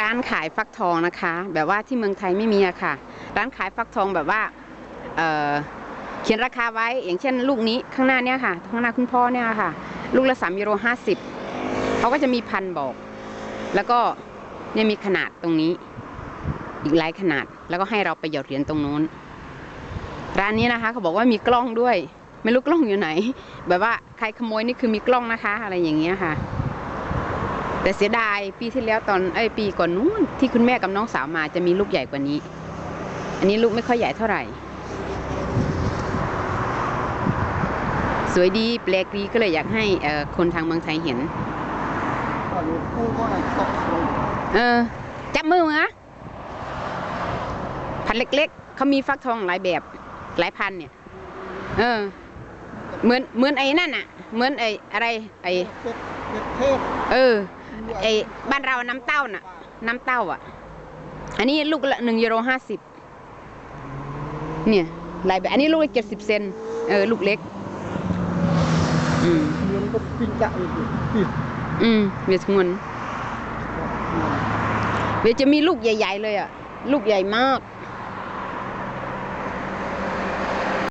ร้านขายฟักทองนะคะ แบบว่าที่เมืองไทยไม่มีอะค่ะ ร้านขายฟักทองแบบว่าเเขียนราคาไว้ อย่างเช่น ลูกนี้ข้างหน้าเนี่ยค่ะ ข้างหน้าคุณพ่อเนี่ยค่ะ ลูกละสามยูโรห้าสิบเขาก็จะมีพันบอก แล้วก็เนี่ยมีขนาดตรงนี้ อีกหลายขนาดแล้วก็ให้เราไปหยอดเหรียญตรงนู้น ร้านนี้นะคะเขาบอกว่ามีกล้องด้วย ไม่รู้กล้องอยู่ไหน แบบว่าใครขโมยนี่คือมีกล้องนะคะ อะไรอย่างเงี้ยค่ะ แต่เสียดายปีที่แล้วตอนไอ้ยปีก่อนนู้นที่คุณแม่กับน้องสาวมาจะมีลูกใหญ่กว่านี้ อันนี้ลูกไม่ค่อยใหญ่เท่าไหร่ สวยดีแปลกดีก็เลยอยากให้เอ่อคนทางเมืองไทยเห็นก่อนนี้พูดว่าตกลงเออจับมือมาพันเล็ก ๆเขามีฟักทองหลายแบบหลายพันเนี่ย เออ เหมือนเหมือนไอ้นั่นน่ะเหมือนไอ้อะไรไอ้เป็ดเป็ดเทศเออ ไอ้บ้านเราน้ำเต้าน่ะ น้ำเต้าอะ อันนี้ลูกละหนึ่งยูโรห้าสิบเนี่ยลายแบบอันนี้ลูกละเจ็ดสิบเซนเออลูกเล็ก อืมเงินก็ปิ้งจะอืมเวียดงวนเวียจะมีลูกใหญ่ ๆ เลยอะ ลูกใหญ่มาก